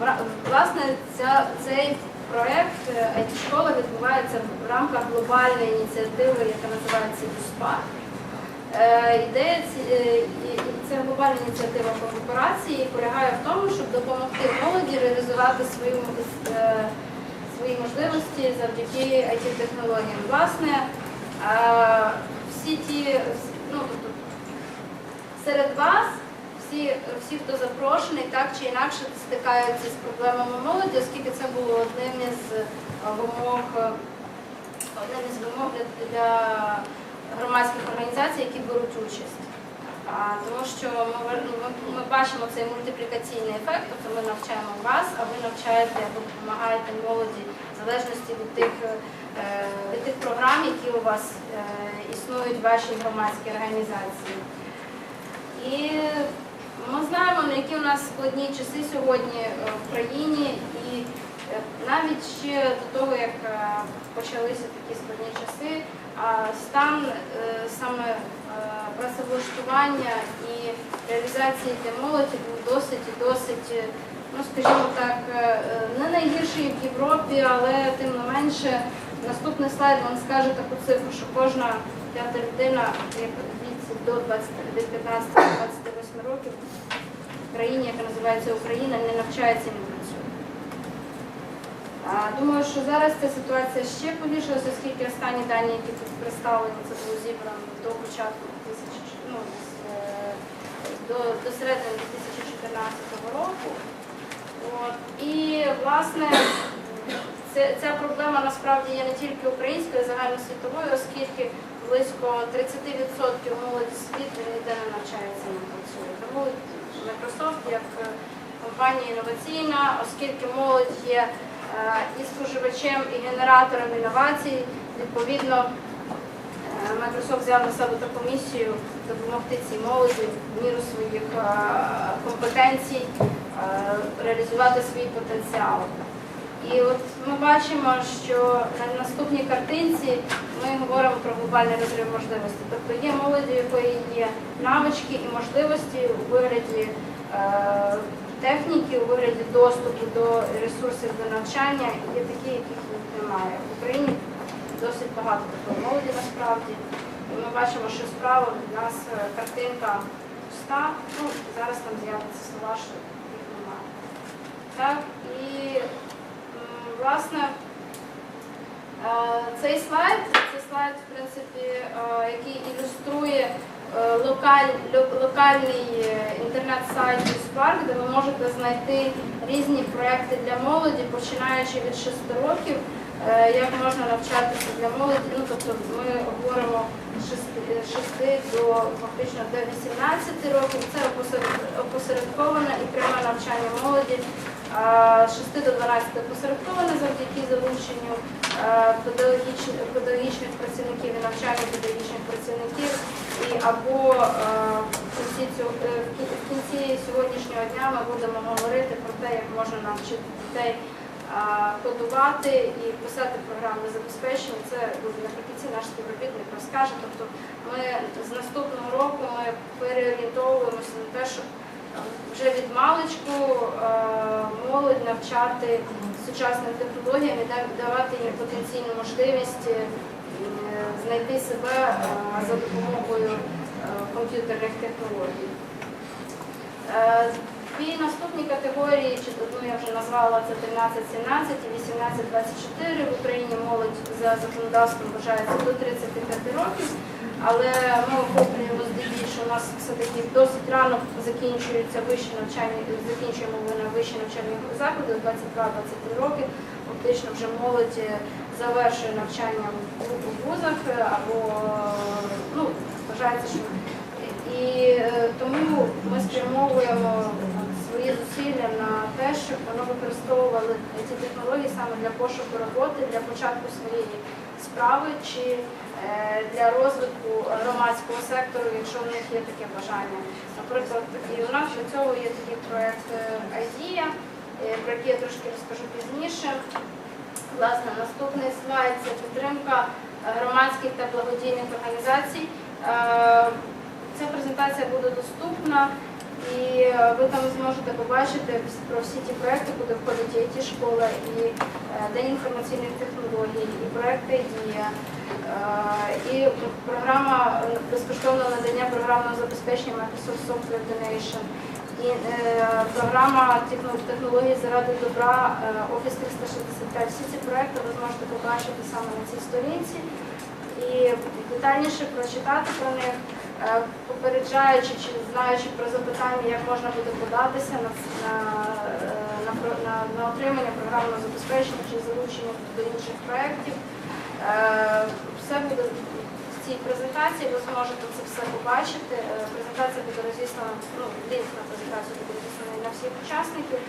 Власне, ця, цей проєкт IT-школа відбувається в рамках глобальної ініціативи, яка називається ЮСПАР. Е, Ідея е, це глобальна ініціатива кооперації полягає в тому, щоб допомогти молоді реалізувати свою, е, свої можливості завдяки IT-технологіям. Власне, е, всі ті, ну, тобто, серед вас всі, всі, хто запрошений, так чи інакше стикаються з проблемами молоді, оскільки це було одним із е, вимог, е, одним із вимог для, для громадських організацій, які беруть участь. А, тому що ми, ну, ми, ми бачимо цей мультиплікаційний ефект, тобто ми навчаємо вас, а ви навчаєте або допомагаєте молоді в залежності від тих, е, від тих програм, які у вас існують в вашій громадській організації. І ми знаємо, на які у нас складні часи сьогодні е, в країні, і е, навіть ще до того, як е, почалися такі складні часи, стан саме працевлаштування і реалізації для молоді був досить і досить, ну скажімо так, не найгірший в Європі, але тим не менше, наступний слайд вам скаже таку цифру, що кожна п'ята людина як від до 15-20 8 років в країні, яка називається Україна, не навчається, не працює. Думаю, що зараз ця ситуація ще полішилася, оскільки останні дані, які тут представлені, це було зібрано до початку ну, е, до, до середини 2014 року. От. І, власне, це, ця проблема насправді є не тільки українською, а й загальносвітовою, оскільки близько 30% молоді світу ніде не навчається не працює. Тому Microsoft як е, компанія інноваційна, оскільки молодь є е, і споживачем, і генератором інновацій, відповідно е, Microsoft взяв на себе таку місію допомогти цій молоді в міру своїх компетенцій реалізувати свій потенціал. І от ми бачимо, що на наступній картинці ми говоримо про глобальний розрив можливостей. Тобто є молоді, у якої є навички і можливості у вигляді е, техніки, у вигляді доступу до ресурсів до навчання, є такі, яких немає. В Україні досить багато такої молоді насправді. І ми бачимо, що справа від нас е, картинка пуста. Ну, зараз там з'явиться слова, що їх немає. Так, і власне е, цей слайд, це слайд, в принципі, е, який ілюструє е, локаль, локальний інтернет-сайт Spark, де ви можете знайти різні проекти для молоді, починаючи від 6 років, як можна навчатися для молоді. Ну, тобто ми говоримо з 6 до фактично до 18 років. Це опосередковане і пряме навчання молоді. А з 6 до 12 опосередковане завдяки залученню педагогічних, працівників і навчання педагогічних працівників. І або е, в кінці, сьогоднішнього дня ми будемо говорити про те, як можна навчити дітей кодувати і писати програмне забезпечення. Це буде наприкінці наш співробітник розкаже. Тобто ми з наступного року ми переорієнтовуємося на те, щоб вже від маличку е, молодь навчати сучасним технологіям і давати їм потенційну можливість е, знайти себе е, за допомогою комп'ютерних технологій. Дві наступні категорії, чи одну я вже назвала, це 13-17 і 18-24. В Україні молодь за законодавством вважається до 35 років, але ми охоплюємо здебільшого, у нас все-таки досить рано закінчується вище навчання, закінчуємо ми на вищі навчальні заклади, 22-23 роки. Фактично вже молодь завершує навчання в вузах е, або ну, вважається, що і е, тому ми спрямовуємо свої зусилля на те, щоб вони використовували ці технології саме для пошуку роботи, для початку своєї справи чи е, для розвитку громадського сектору, якщо в них є таке бажання. Наприклад, і у нас для цього є такий проєкт е, IDEA, е, про який я трошки розкажу пізніше. Власне, наступний слайд це підтримка громадських та благодійних організацій. Ця презентація буде доступна І е, ви там зможете побачити про всі ті проекти, куди входить it школа, і е, День інформаційних технологій, і проекти Дія, е, і програма безкоштовного надання програмного забезпечення Microsoft Software Donation, і програма техно- технологій заради добра Office 365. Всі ці проекти ви зможете побачити саме на цій сторінці. І детальніше прочитати про них, попереджаючи чи знаючи про запитання, як можна буде податися на, на, е, на, на, отримання програмного забезпечення чи залучення до інших проєктів. Е, Все буде в цій презентації, ви зможете це все побачити. Е, Презентація буде розіслана, ну, лінк на презентацію буде розісланий на всіх учасників.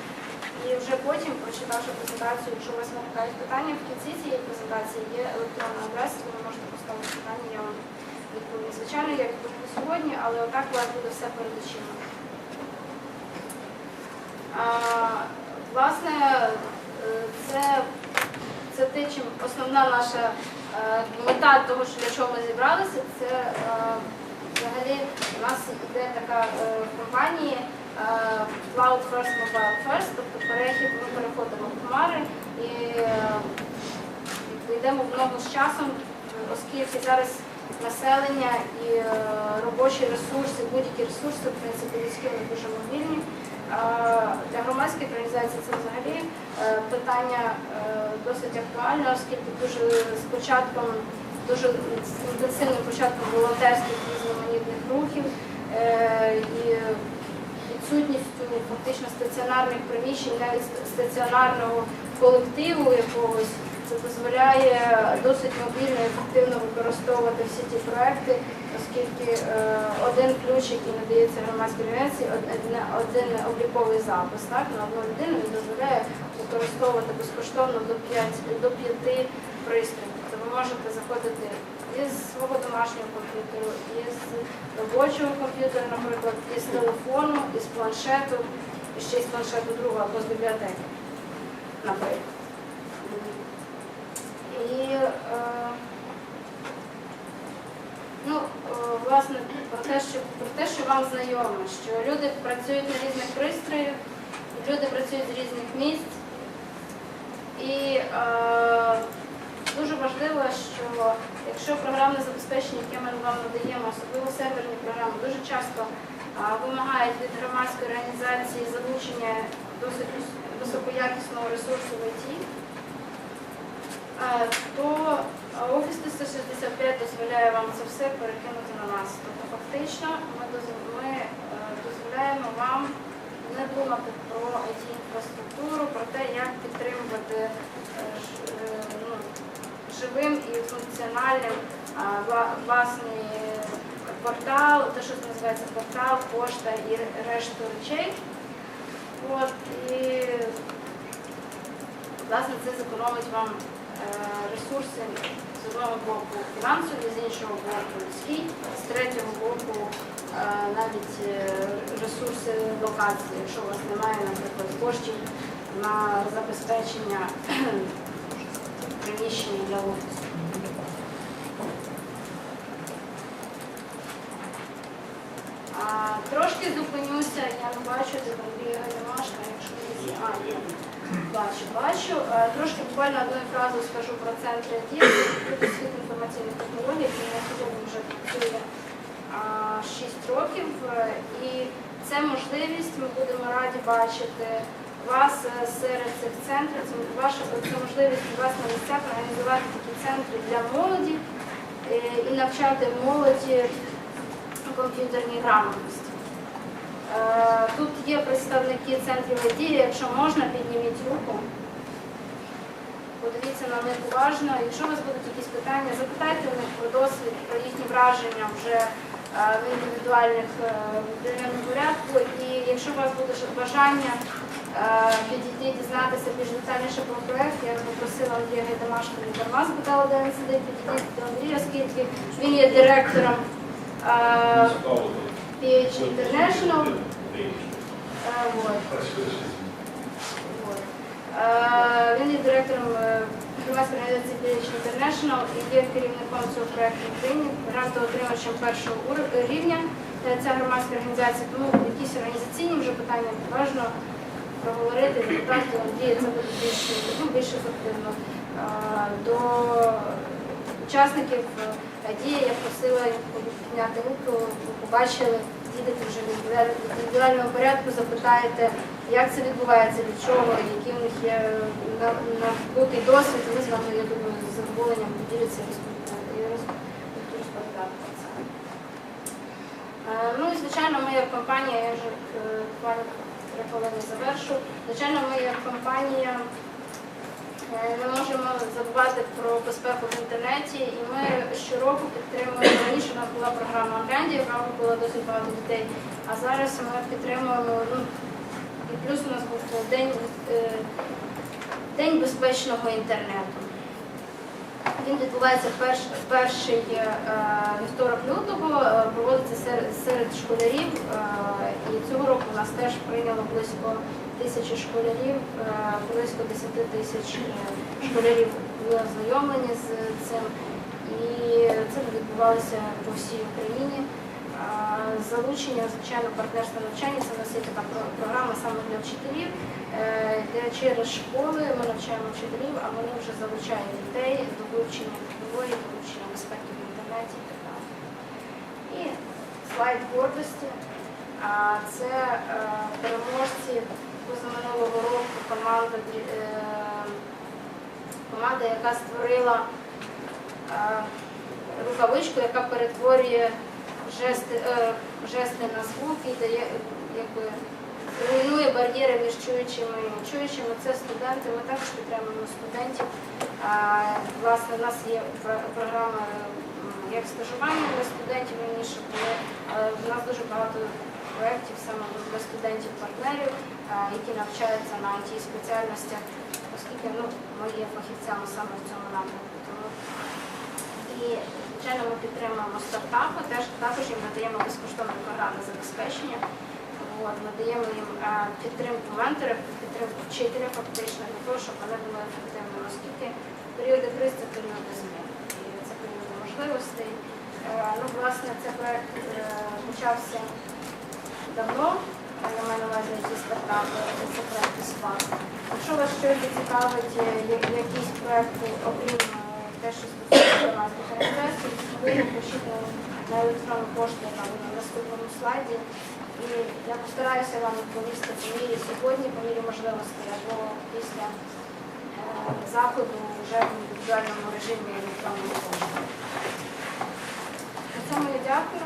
І вже потім, прочитавши презентацію, якщо у вас виникають питання, в кінці цієї презентації є електронна адреса, ви можете поставити питання, я вам відповім. Звичайно, я відповім сьогодні, але отак у вас буде все перед очима. Власне, е, це, це те, чим основна наша е, мета того, для чого ми зібралися, це е, взагалі у нас іде така е, Cloud First, Mobile First, тобто перехід, ми переходимо в хмари і йдемо в ногу з часом, оскільки зараз населення і е, робочі ресурси, будь-які ресурси, в принципі, людські вони дуже мобільні. Для громадських організацій це взагалі е, питання е, досить актуальне, оскільки дуже з початком, дуже інтенсивним початком волонтерських різноманітних рухів е, і відсутністю фактично стаціонарних приміщень, навіть стаціонарного колективу якогось, це дозволяє досить мобільно і ефективно використовувати всі ті проекти, оскільки е, один ключ, який надається громадській організації, од- одне- один обліковий запис так, на одну людину він дозволяє використовувати безкоштовно до 5, до 5 пристроїв. Тобто ви можете заходити із свого домашнього комп'ютеру, із робочого комп'ютера, наприклад, із телефону, із планшету, і ще із планшету другого або з бібліотеки, наприклад. І е, ну, е, власне про те, що про те, що вам знайомо, що люди працюють на різних пристроях, люди працюють з різних місць. І е, дуже важливо, що якщо програмне забезпечення, яке ми вам надаємо, особливо серверні програми, дуже часто е, вимагають від громадської організації залучення досить високоякісного ресурсу в ІТ, то Office 365 дозволяє вам це все перекинути на нас. Тобто фактично ми, е, дозволяємо вам не думати про it інфраструктуру, про те, як підтримувати е, е, ну, живим і функціональним власний портал, те, що називається портал, пошта і решту речей. От, і власне це зекономить вам ресурси з одного боку фінансові, з іншого боку людські, з третього боку е, навіть е, ресурси локації, якщо у вас немає, наприклад, коштів на забезпечення приміщення для офісу. Трошки зупинюся, я не бачу, де Андрія Галімашка, якщо є. А, є. Бачу, бачу. Е, Трошки буквально одну фразу скажу про центр ІТ, це світ інформаційних технологій, який на сьогодні вже працює 6 років. Е, І це можливість, ми будемо раді бачити вас е, серед цих центрів. Це ваша це можливість у вас на місцях організувати такі центри для молоді і навчати молоді комп'ютерній грамотності. Е, Тут є представники центрів ІТ, якщо можна, підніміть руку. Подивіться на них уважно. Якщо у вас будуть якісь питання, запитайте у них про досвід, про їхні враження вже е, в індивідуальних е, індивідуальному порядку. І якщо у вас буде бажання підійти, дізнатися більш детальніше про проект, я попросила Андрія Гайдамашка не дарма спитала, де він сидить, підійти до Андрія, оскільки він є директором PH International. Е. Вот. Е, Він є директором е, громадської організації PH International і є керівником цього проєкту в Україні, грантоотримувачем першого рівня е, ця громадська організація, тому якісь організаційні вже питання важно проговорити депутатів Андрія, це буде більш, ну, ефективно. До учасників е, дії я просила їх підняти руку, побачили, дійдете вже в індивідуаль- індивідуальному порядку, запитаєте, як це відбувається, від чого, який у них є на- набутий досвід, ми з вами, я думаю, з задоволенням поділяться і розповідати. Е, Ну і звичайно, ми як компанія, я вже е, буквально хвилини завершу. Звичайно, ми як компанія е, не можемо забувати про безпеку в інтернеті, і ми щороку підтримуємо. Раніше у була програма Гренді, в рамках було досить багато дітей. А зараз ми підтримуємо. Ну і плюс у нас був день, е, день безпечного інтернету. Він відбувається перш, перший е, вівторок лютого, е, проводиться серед, серед школярів. е, і цього року у нас теж прийняло близько тисячі школярів, близько 10 тисяч школярів були ознайомлені з цим. І це відбувалося по всій Україні. Залучення, звичайно, партнерство навчання це у нас є програма саме для вчителів, е, через школи ми навчаємо вчителів, а вони вже залучають дітей до вивчення технологій, до вивчення безпеки в інтернеті і так далі. І слайд гордості. Це е, переможці позаминулого року команда, е, команда, яка створила рукавичку, яка перетворює жести, е, жести на звук і дає якби руйнує бар'єри між чуючими і нечуючими. Це студенти. Ми також підтримуємо студентів. А, власне, у нас є пр- програма як стажування для студентів раніше були. але в нас дуже багато проєктів саме для студентів-партнерів, які навчаються на it спеціальностях, оскільки ну, ми є фахівцями саме в цьому напрямку. І, звичайно, ми підтримуємо стартапи, теж також їм надаємо безкоштовне програмне забезпечення. От, ми даємо їм е, підтримку ментора, підтримку вчителя фактично для того, щоб вони були ефективними, оскільки періоди криз це періоди змін. І це періоди можливостей. Е, Ну, власне, цей проект е, почався давно. Я маю на ті стартапи, це проекти СПАК. Якщо вас щось цікавить, якісь проекти, окрім те, що стосується громадських організацій, ви пишіть на, електронну пошту, яка на наступному слайді. І я постараюся вам відповісти по мірі сьогодні, по мірі можливостей, або після е, заходу вже в індивідуальному режимі електронного пошти. На цьому я дякую.